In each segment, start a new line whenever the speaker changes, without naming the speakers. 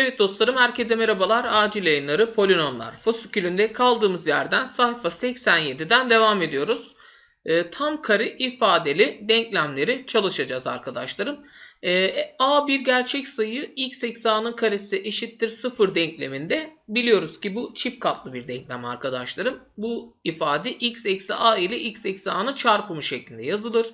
Evet dostlarım herkese merhabalar. Acil yayınları polinomlar. Fasikülünde kaldığımız yerden sayfa 87'den devam ediyoruz. E, tam kare ifadeli denklemleri çalışacağız arkadaşlarım. E, A bir gerçek sayı x eksi a'nın karesi eşittir 0 denkleminde biliyoruz ki bu çift katlı bir denklem arkadaşlarım. Bu ifade x eksi a ile x eksi a'nın çarpımı şeklinde yazılır.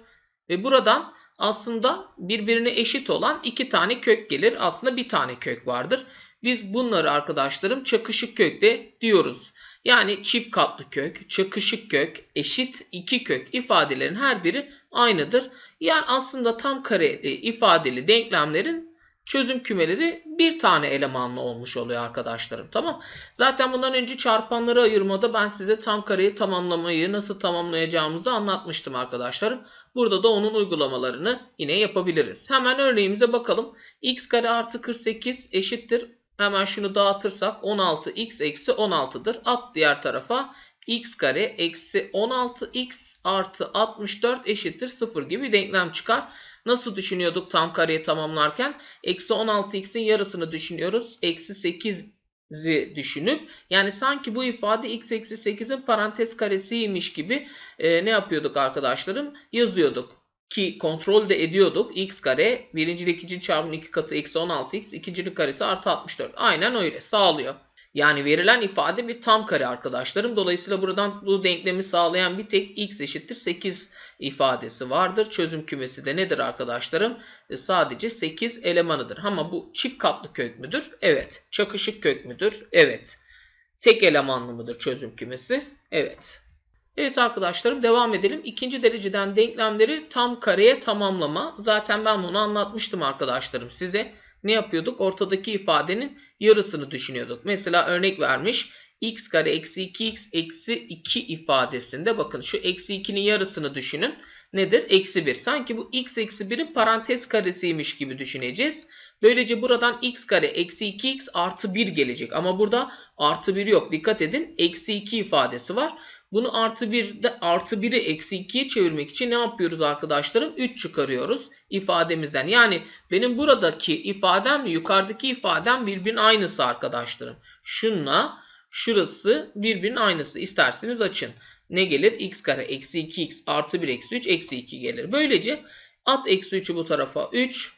Ve buradan aslında birbirine eşit olan iki tane kök gelir. Aslında bir tane kök vardır. Biz bunları arkadaşlarım çakışık kökte diyoruz. Yani çift katlı kök, çakışık kök, eşit iki kök ifadelerin her biri aynıdır. Yani aslında tam kareli ifadeli denklemlerin çözüm kümeleri bir tane elemanlı olmuş oluyor arkadaşlarım. Tamam. Zaten bundan önce çarpanları ayırmada ben size tam kareyi tamamlamayı nasıl tamamlayacağımızı anlatmıştım arkadaşlarım. Burada da onun uygulamalarını yine yapabiliriz. Hemen örneğimize bakalım. x kare artı 48 eşittir. Hemen şunu dağıtırsak 16x eksi 16'dır. At diğer tarafa x kare eksi 16x artı 64 eşittir 0 gibi denklem çıkar. Nasıl düşünüyorduk tam kareyi tamamlarken? Eksi 16x'in yarısını düşünüyoruz. Eksi 8'i düşünüp yani sanki bu ifade x eksi 8'in parantez karesiymiş gibi e, ne yapıyorduk arkadaşlarım? Yazıyorduk. Ki kontrol de ediyorduk. x kare birinci ile ikinci çarpımın iki katı eksi 16x ikincinin karesi artı 64. Aynen öyle sağlıyor. Yani verilen ifade bir tam kare arkadaşlarım. Dolayısıyla buradan bu denklemi sağlayan bir tek x eşittir 8 ifadesi vardır. Çözüm kümesi de nedir arkadaşlarım? E, sadece 8 elemanıdır. Ama bu çift katlı kök müdür? Evet. Çakışık kök müdür? Evet. Tek elemanlı mıdır çözüm kümesi? Evet. Evet arkadaşlarım devam edelim. İkinci dereceden denklemleri tam kareye tamamlama. Zaten ben bunu anlatmıştım arkadaşlarım size. Ne yapıyorduk? Ortadaki ifadenin yarısını düşünüyorduk. Mesela örnek vermiş. x kare eksi 2x eksi 2 ifadesinde bakın şu eksi 2'nin yarısını düşünün. Nedir? Eksi 1. Sanki bu x eksi 1'in parantez karesiymiş gibi düşüneceğiz. Böylece buradan x kare eksi 2x artı 1 gelecek. Ama burada artı 1 yok. Dikkat edin. Eksi 2 ifadesi var. Bunu artı 1'de artı 1'i eksi 2'ye çevirmek için ne yapıyoruz arkadaşlarım? 3 çıkarıyoruz ifademizden. Yani benim buradaki ifadem yukarıdaki ifadem birbirinin aynısı arkadaşlarım. Şunla şurası birbirinin aynısı. İsterseniz açın. Ne gelir? x kare eksi 2x artı 1 eksi 3 eksi 2 gelir. Böylece at eksi 3'ü bu tarafa 3.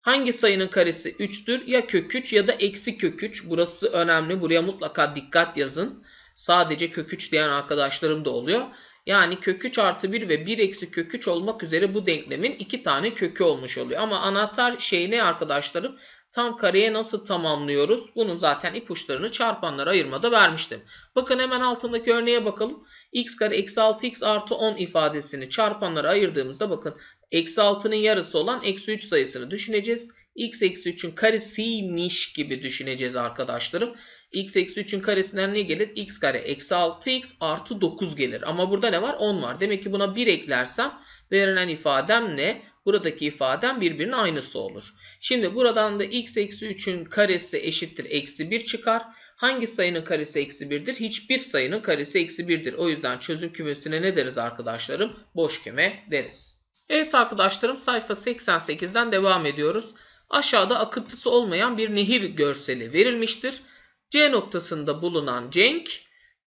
Hangi sayının karesi 3'tür? Ya kök 3 ya da eksi kök 3. Burası önemli. Buraya mutlaka dikkat yazın. Sadece kök 3 diyen arkadaşlarım da oluyor. Yani kök 3 artı 1 ve 1 eksi kök 3 olmak üzere bu denklemin 2 tane kökü olmuş oluyor. Ama anahtar şey ne arkadaşlarım? Tam kareye nasıl tamamlıyoruz? Bunun zaten ipuçlarını çarpanlara ayırmada vermiştim. Bakın hemen altındaki örneğe bakalım. x kare eksi 6x artı 10 ifadesini çarpanlara ayırdığımızda bakın eksi 6'nın yarısı olan eksi 3 sayısını düşüneceğiz. X eksi 3'ün karesiymiş gibi düşüneceğiz arkadaşlarım x eksi 3'ün karesinden ne gelir? x kare eksi 6x artı 9 gelir. Ama burada ne var? 10 var. Demek ki buna 1 eklersem verilen ifadem ne? Buradaki ifadem birbirinin aynısı olur. Şimdi buradan da x eksi 3'ün karesi eşittir eksi 1 çıkar. Hangi sayının karesi eksi 1'dir? Hiçbir sayının karesi eksi 1'dir. O yüzden çözüm kümesine ne deriz arkadaşlarım? Boş küme deriz. Evet arkadaşlarım sayfa 88'den devam ediyoruz. Aşağıda akıntısı olmayan bir nehir görseli verilmiştir. C noktasında bulunan Cenk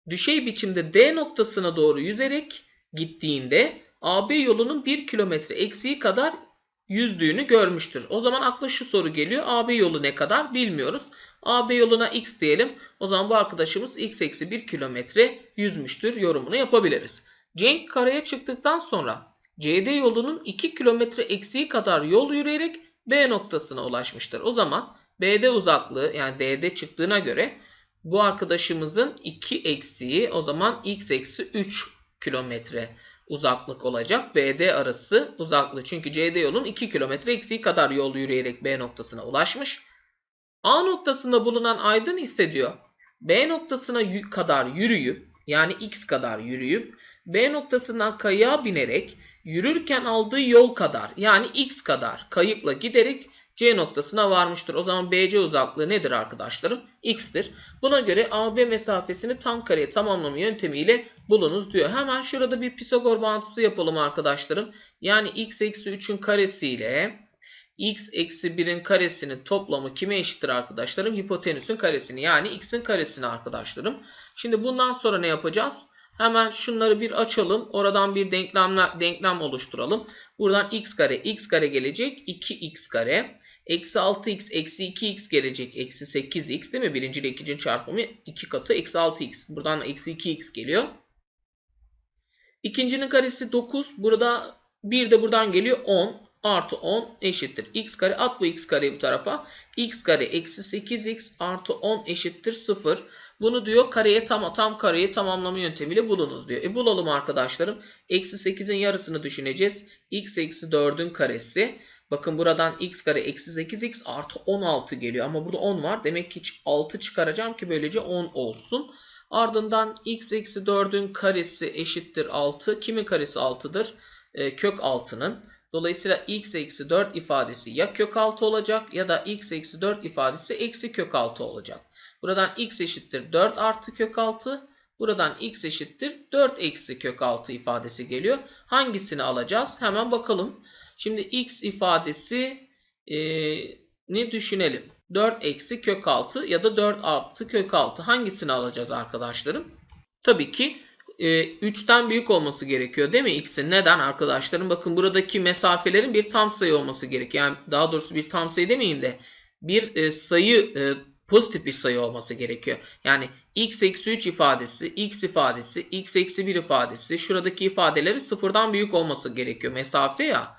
düşey biçimde D noktasına doğru yüzerek gittiğinde AB yolunun 1 kilometre eksiği kadar yüzdüğünü görmüştür. O zaman akla şu soru geliyor. AB yolu ne kadar bilmiyoruz. AB yoluna x diyelim. O zaman bu arkadaşımız x eksi 1 kilometre yüzmüştür yorumunu yapabiliriz. Cenk karaya çıktıktan sonra CD yolunun 2 kilometre eksiği kadar yol yürüyerek B noktasına ulaşmıştır. O zaman BD uzaklığı yani DD çıktığına göre bu arkadaşımızın 2 eksiği o zaman x eksi 3 kilometre uzaklık olacak. BD arası uzaklığı. Çünkü CD yolun 2 kilometre eksiği kadar yol yürüyerek B noktasına ulaşmış. A noktasında bulunan aydın ise diyor B noktasına kadar yürüyüp yani x kadar yürüyüp B noktasından kayığa binerek yürürken aldığı yol kadar yani x kadar kayıkla giderek C noktasına varmıştır. O zaman BC uzaklığı nedir arkadaşlarım? X'tir. Buna göre AB mesafesini tam kareye tamamlama yöntemiyle bulunuz diyor. Hemen şurada bir Pisagor bağıntısı yapalım arkadaşlarım. Yani x eksi 3'ün karesi ile x eksi 1'in karesinin toplamı kime eşittir arkadaşlarım? Hipotenüsün karesini yani x'in karesini arkadaşlarım. Şimdi bundan sonra ne yapacağız? Hemen şunları bir açalım. Oradan bir denklem, denklem oluşturalım. Buradan x kare x kare gelecek. 2x kare. Eksi 6x eksi 2x gelecek. Eksi 8x değil mi? Birinci ile ikinci çarpımı 2 katı eksi 6x. Buradan eksi 2x geliyor. İkincinin karesi 9. Burada 1 de buradan geliyor 10 artı 10 eşittir. x kare at bu x kareyi bu tarafa. x kare eksi 8x artı 10 eşittir 0. Bunu diyor kareye tam, tam kareyi tamamlama yöntemiyle bulunuz diyor. E bulalım arkadaşlarım. Eksi 8'in yarısını düşüneceğiz. x eksi 4'ün karesi. Bakın buradan x kare eksi 8x artı 16 geliyor. Ama burada 10 var. Demek ki 6 çıkaracağım ki böylece 10 olsun. Ardından x eksi 4'ün karesi eşittir 6. Kimin karesi 6'dır? E, kök 6'nın. Dolayısıyla x eksi 4 ifadesi ya kök 6 olacak ya da x eksi 4 ifadesi eksi kök 6 olacak. Buradan x eşittir 4 artı kök 6. Buradan x eşittir 4 eksi kök 6 ifadesi geliyor. Hangisini alacağız? Hemen bakalım. Şimdi x ifadesi e, ne düşünelim. 4 eksi kök 6 ya da 4 artı kök 6 hangisini alacağız arkadaşlarım? Tabii ki e, 3'ten büyük olması gerekiyor değil mi x'in? Neden arkadaşlarım? Bakın buradaki mesafelerin bir tam sayı olması gerekiyor. Yani daha doğrusu bir tam sayı demeyeyim de bir e, sayı e, pozitif bir sayı olması gerekiyor. Yani x eksi 3 ifadesi, x ifadesi, x eksi 1 ifadesi şuradaki ifadeleri sıfırdan büyük olması gerekiyor. Mesafe ya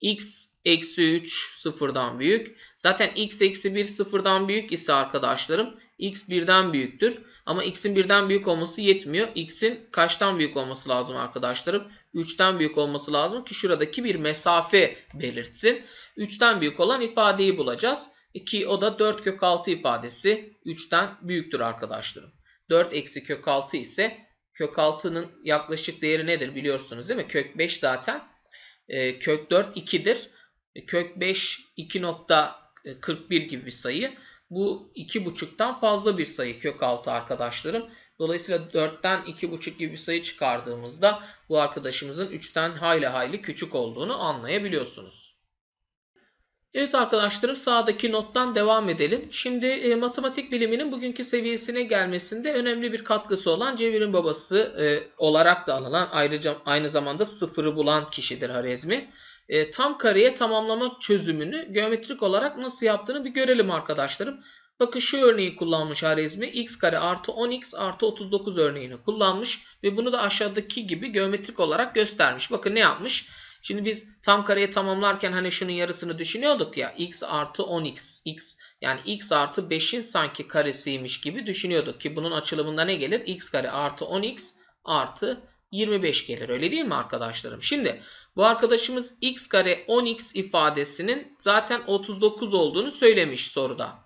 x eksi 3 sıfırdan büyük. Zaten x eksi 1 sıfırdan büyük ise arkadaşlarım x birden büyüktür. Ama x'in birden büyük olması yetmiyor. x'in kaçtan büyük olması lazım arkadaşlarım? 3'ten büyük olması lazım ki şuradaki bir mesafe belirtsin. 3'ten büyük olan ifadeyi bulacağız. Ki o da 4 kök 6 ifadesi 3'ten büyüktür arkadaşlarım. 4 eksi kök 6 ise kök 6'nın yaklaşık değeri nedir biliyorsunuz değil mi? Kök 5 zaten. E, kök 4 2'dir. E, kök 5 2.41 gibi bir sayı. Bu 2.5'tan fazla bir sayı kök 6 arkadaşlarım. Dolayısıyla 4'ten 2.5 gibi bir sayı çıkardığımızda bu arkadaşımızın 3'ten hayli hayli küçük olduğunu anlayabiliyorsunuz. Evet arkadaşlarım sağdaki nottan devam edelim. Şimdi e, matematik biliminin bugünkü seviyesine gelmesinde önemli bir katkısı olan Cebir'in babası e, olarak da anılan ayrıca aynı zamanda sıfırı bulan kişidir Harezmi. E, tam kareye tamamlama çözümünü geometrik olarak nasıl yaptığını bir görelim arkadaşlarım. Bakın şu örneği kullanmış Harezmi. x kare artı 10x artı 39 örneğini kullanmış. Ve bunu da aşağıdaki gibi geometrik olarak göstermiş. Bakın ne yapmış? Şimdi biz tam kareye tamamlarken hani şunun yarısını düşünüyorduk ya. x artı 10x. x yani x artı 5'in sanki karesiymiş gibi düşünüyorduk ki bunun açılımında ne gelir? x kare artı 10x artı 25 gelir. Öyle değil mi arkadaşlarım? Şimdi bu arkadaşımız x kare 10x ifadesinin zaten 39 olduğunu söylemiş soruda.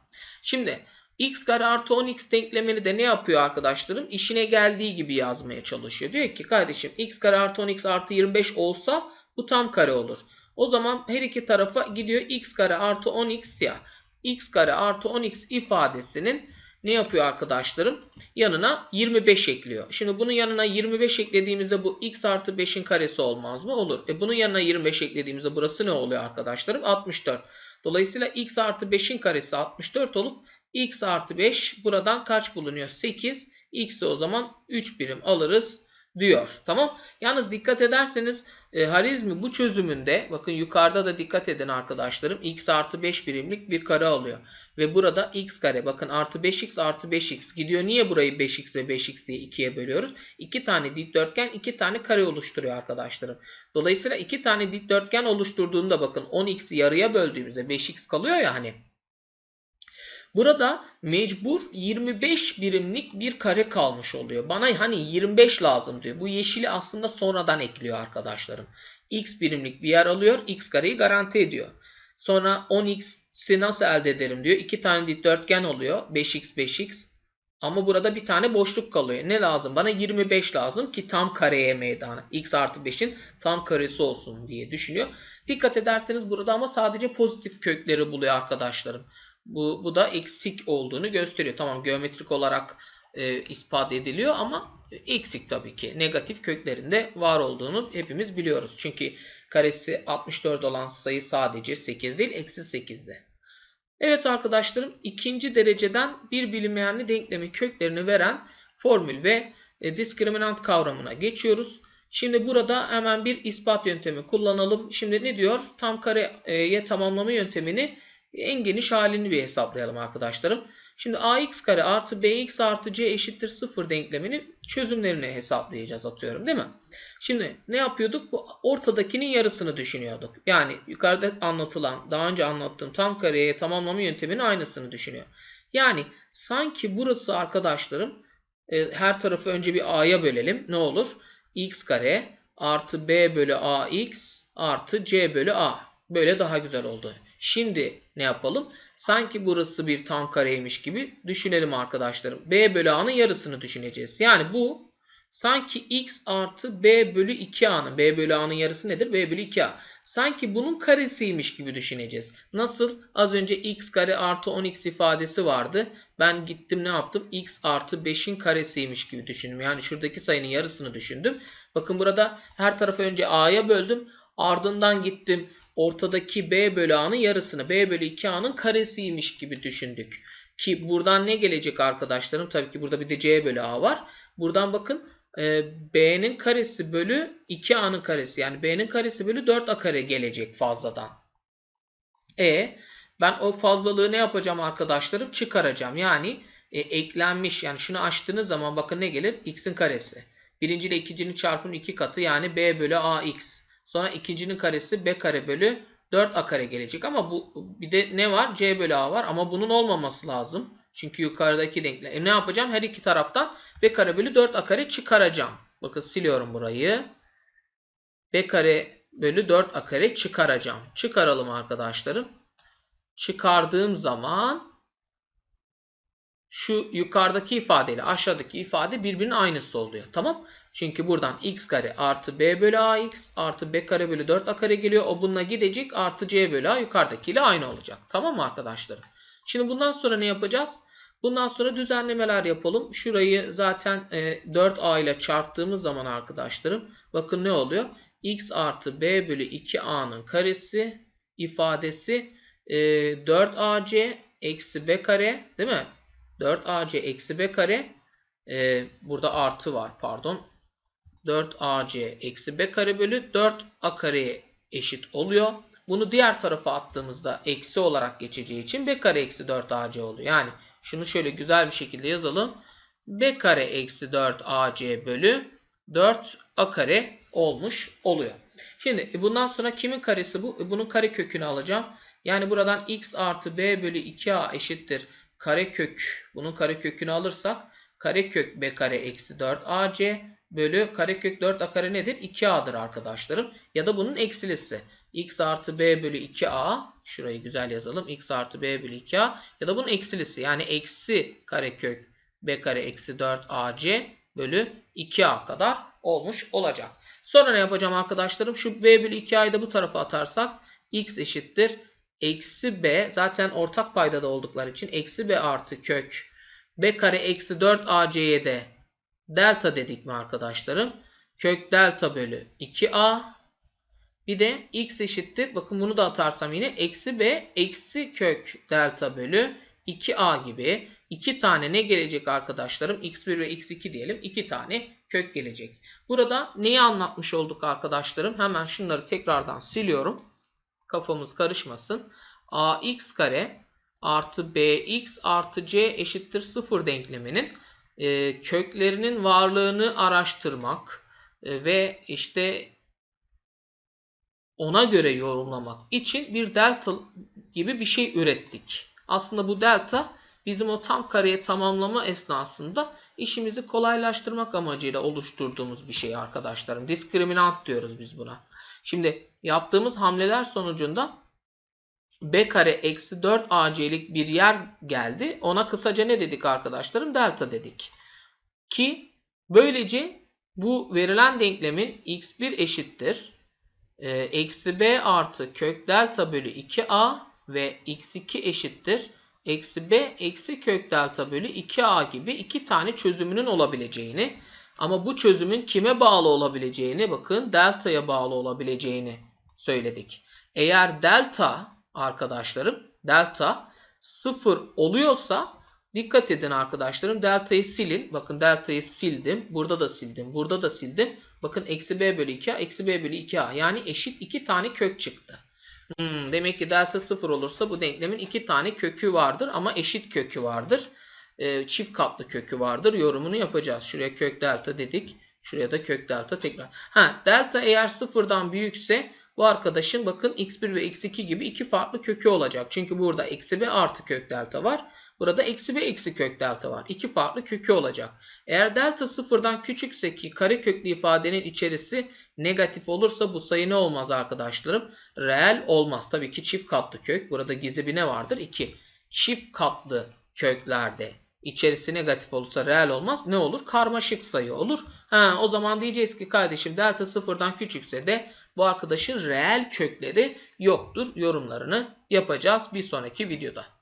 Şimdi x kare artı 10x denklemini de ne yapıyor arkadaşlarım? İşine geldiği gibi yazmaya çalışıyor. Diyor ki kardeşim x kare artı 10x artı 25 olsa bu tam kare olur. O zaman her iki tarafa gidiyor x kare artı 10x ya. x kare artı 10x ifadesinin ne yapıyor arkadaşlarım? Yanına 25 ekliyor. Şimdi bunun yanına 25 eklediğimizde bu x artı 5'in karesi olmaz mı? Olur. E bunun yanına 25 eklediğimizde burası ne oluyor arkadaşlarım? 64. Dolayısıyla x artı 5'in karesi 64 olup x artı 5 buradan kaç bulunuyor? 8. x'i o zaman 3 birim alırız diyor. Tamam. Yalnız dikkat ederseniz e, Harizmi bu çözümünde bakın yukarıda da dikkat edin arkadaşlarım x artı 5 birimlik bir kare alıyor. Ve burada x kare bakın artı 5x artı 5x gidiyor. Niye burayı 5x ve 5x diye ikiye bölüyoruz? İki tane dikdörtgen iki tane kare oluşturuyor arkadaşlarım. Dolayısıyla iki tane dikdörtgen oluşturduğunda bakın 10x'i yarıya böldüğümüzde 5x kalıyor ya hani. Burada mecbur 25 birimlik bir kare kalmış oluyor. Bana hani 25 lazım diyor. Bu yeşili aslında sonradan ekliyor arkadaşlarım. X birimlik bir yer alıyor. X kareyi garanti ediyor. Sonra 10x'i nasıl elde ederim diyor. 2 tane dikdörtgen oluyor. 5x 5x. Ama burada bir tane boşluk kalıyor. Ne lazım? Bana 25 lazım ki tam kareye meydana. x artı 5'in tam karesi olsun diye düşünüyor. Dikkat ederseniz burada ama sadece pozitif kökleri buluyor arkadaşlarım. Bu, bu da eksik olduğunu gösteriyor. Tamam geometrik olarak e, ispat ediliyor ama eksik tabii ki. Negatif köklerinde var olduğunu hepimiz biliyoruz. Çünkü karesi 64 olan sayı sadece 8 değil eksi 8'de. Evet arkadaşlarım ikinci dereceden bir bilinmeyenli denklemin köklerini veren formül ve e, diskriminant kavramına geçiyoruz. Şimdi burada hemen bir ispat yöntemi kullanalım. Şimdi ne diyor? Tam kareye tamamlama yöntemini en geniş halini bir hesaplayalım arkadaşlarım. Şimdi ax kare artı bx artı c eşittir 0 denklemini çözümlerini hesaplayacağız atıyorum değil mi? Şimdi ne yapıyorduk? Bu ortadakinin yarısını düşünüyorduk. Yani yukarıda anlatılan, daha önce anlattığım tam kareye tamamlama yönteminin aynısını düşünüyor. Yani sanki burası arkadaşlarım e, her tarafı önce bir a'ya bölelim. Ne olur? x kare artı b bölü ax artı c bölü a. Böyle daha güzel oldu. Şimdi ne yapalım? Sanki burası bir tam kareymiş gibi düşünelim arkadaşlarım. b bölü a'nın yarısını düşüneceğiz. Yani bu sanki x artı b bölü 2a'nın b bölü a'nın yarısı nedir? b bölü 2a. Sanki bunun karesiymiş gibi düşüneceğiz. Nasıl? Az önce x kare artı 10x ifadesi vardı. Ben gittim ne yaptım? x artı 5'in karesiymiş gibi düşündüm. Yani şuradaki sayının yarısını düşündüm. Bakın burada her tarafı önce a'ya böldüm. Ardından gittim ortadaki b bölü a'nın yarısını b bölü 2a'nın karesiymiş gibi düşündük. Ki buradan ne gelecek arkadaşlarım? Tabii ki burada bir de c bölü a var. Buradan bakın e, b'nin karesi bölü 2a'nın karesi. Yani b'nin karesi bölü 4a kare gelecek fazladan. E ben o fazlalığı ne yapacağım arkadaşlarım? Çıkaracağım. Yani e, eklenmiş yani şunu açtığınız zaman bakın ne gelir? x'in karesi. Birinci ile ikincinin çarpımının iki katı yani b bölü ax. Sonra ikincinin karesi b kare bölü 4a kare gelecek. Ama bu bir de ne var? c bölü a var ama bunun olmaması lazım. Çünkü yukarıdaki denklem. E ne yapacağım? Her iki taraftan b kare bölü 4a kare çıkaracağım. Bakın siliyorum burayı. b kare bölü 4a kare çıkaracağım. Çıkaralım arkadaşlarım. Çıkardığım zaman şu yukarıdaki ifadeyle aşağıdaki ifade birbirinin aynısı oluyor. Tamam. Çünkü buradan x kare artı b bölü ax artı b kare bölü 4a kare geliyor. O bununla gidecek artı c bölü a yukarıdakiyle aynı olacak. Tamam mı arkadaşlarım? Şimdi bundan sonra ne yapacağız? Bundan sonra düzenlemeler yapalım. Şurayı zaten e, 4a ile çarptığımız zaman arkadaşlarım bakın ne oluyor? x artı b bölü 2a'nın karesi ifadesi e, 4ac eksi b kare değil mi? 4ac eksi b kare e, burada artı var pardon. 4ac eksi b kare bölü 4a kareye eşit oluyor. Bunu diğer tarafa attığımızda eksi olarak geçeceği için b kare eksi 4ac oluyor. Yani şunu şöyle güzel bir şekilde yazalım. b kare eksi 4ac bölü 4a kare olmuş oluyor. Şimdi e, bundan sonra kimin karesi bu? E, bunun kare kökünü alacağım. Yani buradan x artı b bölü 2a eşittir. Kare kök. Bunun kare kökünü alırsak kare kök b kare eksi 4ac bölü karekök 4a kare nedir? 2a'dır arkadaşlarım. Ya da bunun eksilisi. x artı b bölü 2a. Şurayı güzel yazalım. x artı b bölü 2a. Ya da bunun eksilisi. Yani eksi karekök b kare eksi 4ac bölü 2a kadar olmuş olacak. Sonra ne yapacağım arkadaşlarım? Şu b bölü 2a'yı da bu tarafa atarsak x eşittir. Eksi b zaten ortak paydada oldukları için eksi b artı kök b kare eksi 4ac'ye de delta dedik mi arkadaşlarım? Kök delta bölü 2a. Bir de x eşittir. Bakın bunu da atarsam yine eksi b eksi kök delta bölü 2a gibi iki tane ne gelecek arkadaşlarım? x1 ve x2 diyelim. iki tane kök gelecek. Burada neyi anlatmış olduk arkadaşlarım? Hemen şunları tekrardan siliyorum. Kafamız karışmasın. ax kare artı bx artı c eşittir 0 denkleminin e, köklerinin varlığını araştırmak e, ve işte ona göre yorumlamak için bir delta gibi bir şey ürettik. Aslında bu delta bizim o tam kareye tamamlama esnasında işimizi kolaylaştırmak amacıyla oluşturduğumuz bir şey arkadaşlarım. Diskriminant diyoruz biz buna. Şimdi yaptığımız hamleler sonucunda b kare eksi 4 ac'lik bir yer geldi. Ona kısaca ne dedik arkadaşlarım? Delta dedik. Ki böylece bu verilen denklemin x1 eşittir. E, eksi b artı kök delta bölü 2a ve x2 eşittir. eksi b eksi kök delta bölü 2a gibi iki tane çözümünün olabileceğini ama bu çözümün kime bağlı olabileceğini bakın delta'ya bağlı olabileceğini söyledik. Eğer delta arkadaşlarım delta 0 oluyorsa dikkat edin arkadaşlarım delta'yı silin. Bakın delta'yı sildim. Burada da sildim. Burada da sildim. Bakın eksi b bölü 2a eksi b bölü 2a yani eşit iki tane kök çıktı. Hmm, demek ki delta 0 olursa bu denklemin iki tane kökü vardır ama eşit kökü vardır. Ee, çift katlı kökü vardır. Yorumunu yapacağız. Şuraya kök delta dedik. Şuraya da kök delta tekrar. Ha, delta eğer sıfırdan büyükse bu arkadaşın bakın x1 ve x2 gibi iki farklı kökü olacak. Çünkü burada eksi b artı kök delta var. Burada eksi b eksi kök delta var. İki farklı kökü olacak. Eğer delta sıfırdan küçükse ki kare köklü ifadenin içerisi negatif olursa bu sayı ne olmaz arkadaşlarım? Reel olmaz. Tabii ki çift katlı kök. Burada gizli bir ne vardır? 2. Çift katlı köklerde içerisi negatif olursa reel olmaz. Ne olur? Karmaşık sayı olur. Ha, o zaman diyeceğiz ki kardeşim delta sıfırdan küçükse de bu arkadaşın reel kökleri yoktur. Yorumlarını yapacağız bir sonraki videoda.